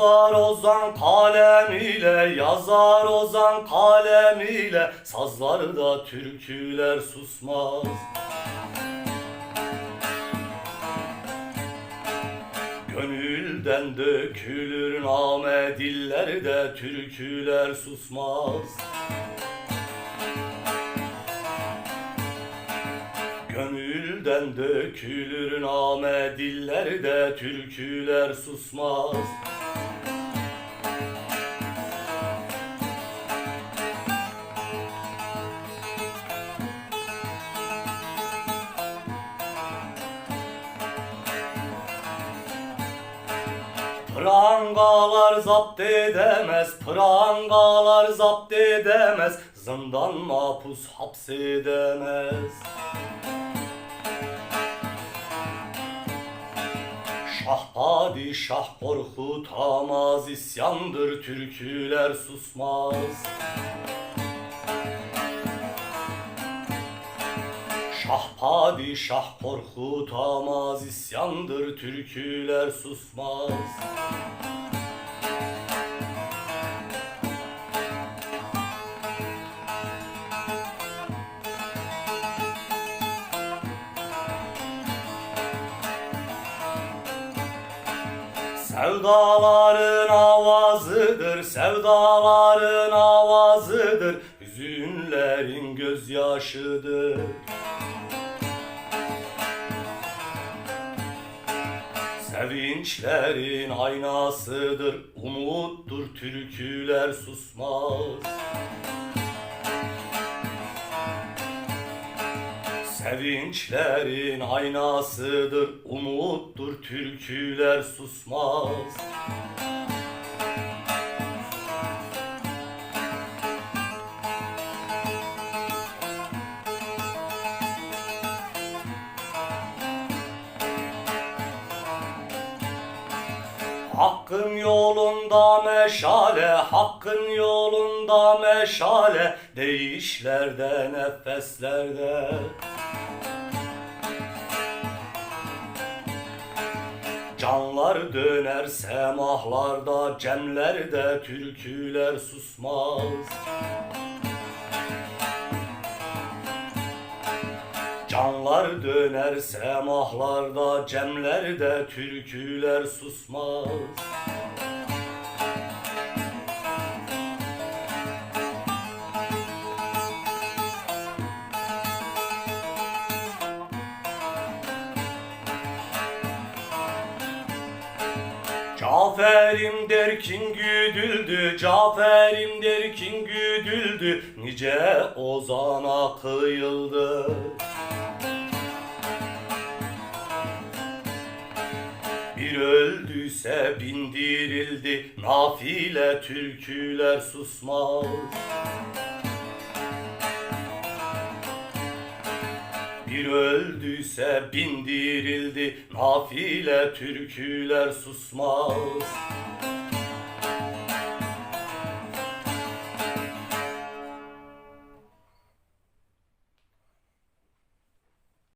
Yazar ozan kalem ile, yazar ozan kalem ile Sazlarda türküler susmaz. Gönülden dökülür name dillerde türküler susmaz. Gönülden dökülür name dillerde türküler susmaz Prangalar zapt edemez, prangalar zapt edemez, zindan mahpus hapsedemez. Şah padişah korkutamaz, isyandır türküler susmaz. Şah padişah korkutamaz, isyandır türküler susmaz. Sevdaların avazıdır, sevdaların avazıdır, hüzünlerin gözyaşıdır. Sevinçlerin aynasıdır, umuttur, türküler susmaz. Sevinçlerin aynasıdır, umuttur, türküler susmaz. Hakkın yolunda meşale, hakkın yolunda meşale, değişlerde nefeslerde. Canlar döner semahlarda, cemlerde türküler susmaz. Canlar döner semahlarda, cemlerde türküler susmaz. Caferim derkin güdüldü, Caferim derkin güdüldü, nice ozana kıyıldı. Bir öldüyse bindirildi, nafile türküler susmaz. Bir öldüyse bindirildi, nafile türküler susmaz.